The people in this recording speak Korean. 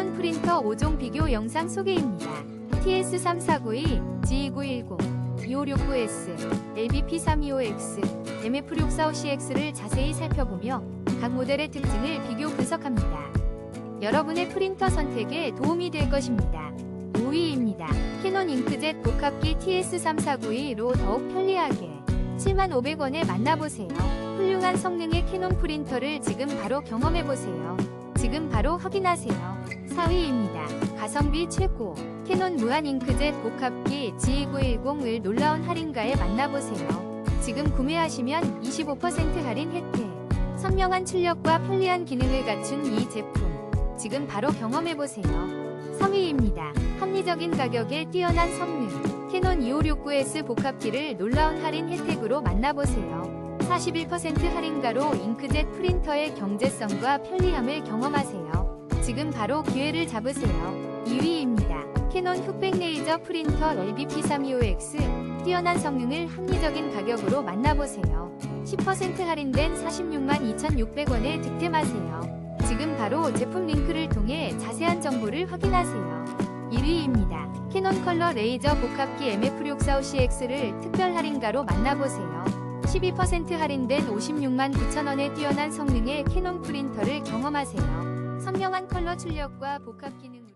캐논 프린터 5종 비교 영상 소개입니다. TS3492, G2910, 2569S, LBP325X, MF645CX를 자세히 살펴보며 각 모델의 특징을 비교 분석합니다. 여러분의 프린터 선택에 도움이 될 것입니다. 5위입니다. 캐논 잉크젯 복합기 TS3492로 더욱 편리하게 75,500원에 만나보세요. 훌륭한 성능의 캐논 프린터를 지금 바로 경험해보세요. 지금 바로 확인하세요. 4위입니다. 가성비 최고 캐논 무한 잉크젯 복합기 G2910을 놀라운 할인가에 만나보세요. 지금 구매하시면 25% 할인 혜택 선명한 출력과 편리한 기능을 갖춘 이 제품 지금 바로 경험해보세요. 3위입니다. 합리적인 가격에 뛰어난 성능 캐논 2569S 복합기를 놀라운 할인 혜택으로 만나보세요. 41% 할인가로 잉크젯 프린터의 경제성과 편리함을 경험하세요. 지금 바로 기회를 잡으세요. 2위입니다. 캐논 흑백 레이저 프린터 LBP325X 뛰어난 성능을 합리적인 가격으로 만나보세요. 10% 할인된 46만 2,600원에 득템하세요. 지금 바로 제품 링크를 통해 자세한 정보를 확인하세요. 1위입니다. 캐논 컬러 레이저 복합기 MF645CX를 특별 할인가로 만나보세요. 12% 할인된 56만 9천원의 뛰어난 성능의 캐논 프린터를 경험하세요. 선명한 컬러 출력과 복합 기능